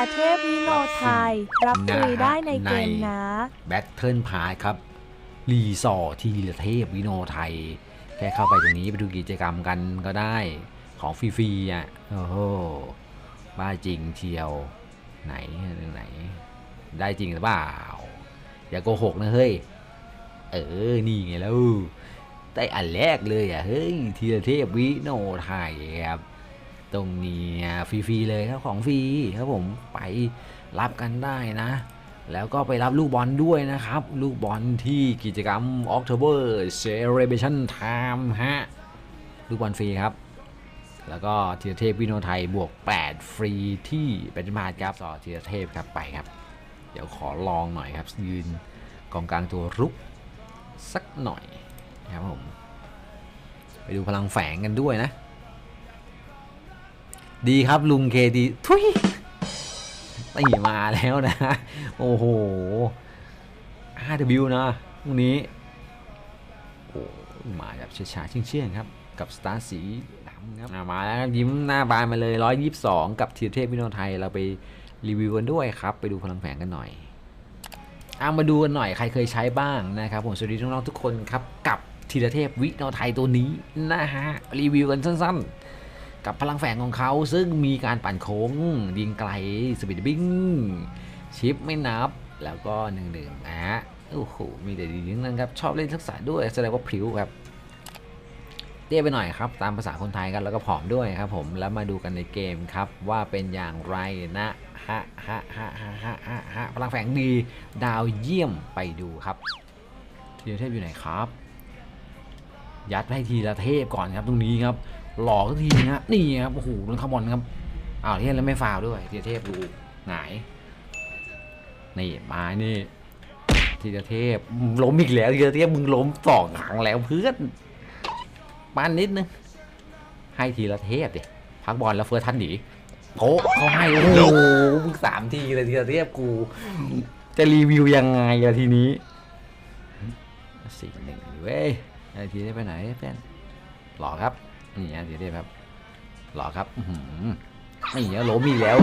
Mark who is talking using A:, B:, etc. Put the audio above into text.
A: าเทพวิโนไทย รับฟรีได้ในเกมนะ
B: แบทเทิลพาร์ครับ รีสอร์ททีละเทพวิโนไทย แค่เข้าไปตรงนี้ไปดูกิจกรรมกันก็ได้ของฟรีๆอะ โอ้โห บ้าจริงเชียว ไหนเรื่องไหน ได้จริงหรือเปล่า อย่าโกหกนะเฮ้ย เออ นี่ไงแล้ว ได้อันแรกเลยอะ เฮ้ยทีละเทพวิโนไทยครับ ตรงนี้ฟรีๆเลยครับของฟรีครับผมไปรับกันได้นะ แล้วก็ไปรับลูกบอลด้วยนะครับ ลูกบอลที่กิจกรรม October Celebration Time ฮะ ลูกบอลฟรีครับ แล้วก็ทีละเทพวิโนไทยบวก 8 ฟรีที่เป็นมาครับต่อทีละเทพครับไปครับ เดี๋ยวขอลองหน่อยครับ ยืนกองกลางตัวรุกสักหน่อยนะครับผมไปดูพลังแฝงกันด้วยนะ ดีครับลุงเคดีทุยตีมาแล้วนะ โอ้โห 5W นะพรุ่งนี้โอ้มาแบบช้าๆเชื่องๆครับ กับสตาร์สีดำครับอะมาแล้วครับยิ้มหน้าบานมาเลย 122 กับทีเทพวิโนไทย เราไปรีวิวกันด้วยครับ ไปดูพลังแฝงกันหน่อยเอามาดูกันหน่อยใครเคยใช้บ้างนะครับ ผมสวัสดีน้องๆทุกคนครับ กับทีเทพวิโนไทยตัวนี้นะฮะรีวิวกันสั้นๆ กับพลังแฝงของเขาซึ่งมีการปั่นโค้งยิงไกลสปีดบิ้งชิปไม่นับแล้วก็หนึ่งหนึ่งอะโอ้โหมีแต่ดีทั้งนั้นครับ ชอบเล่นทักษะด้วยแสดงว่าพริ้วครับเตี้ยไปหน่อยครับ ตามภาษาคนไทยกันแล้วก็ผอมด้วยครับผมแล้วมาดูกันในเกมครับ ว่าเป็นอย่างไรนะฮะฮะฮะฮะฮะฮะฮะพลังแฝงดีดาวเยี่ยมไปดูครับทีเทพอยู่ไหนครับ ยัดให้ทีละเทพก่อนครับตรงนี้ครับ หลอกทีนะนี่ครับโอ้โหโดนขบอลครับอ้าวเทียแล้วไม่ฟาวด้วยทีเทพดูหงายนี่มานี่ทีเทพล้มอีกแล้วทีเทพมึงล้มสองครั้งแล้วเพื่อนปานนิดนึงให้ทีละเทพดิพักบอลแล้วเฟิร์สทันหนีโอ้เขาให้โอ้โหมึงสามทีเลยทีเทพกู จะรีวิวยังไงอะทีนี้สี่หนึ่งเว้ยไอทีได้ไปไหนแฟนหล่อครับ นี่ฮะเสียเดี๋ยบครับหล่อครับไม่เงี้ยล้มีแล้ว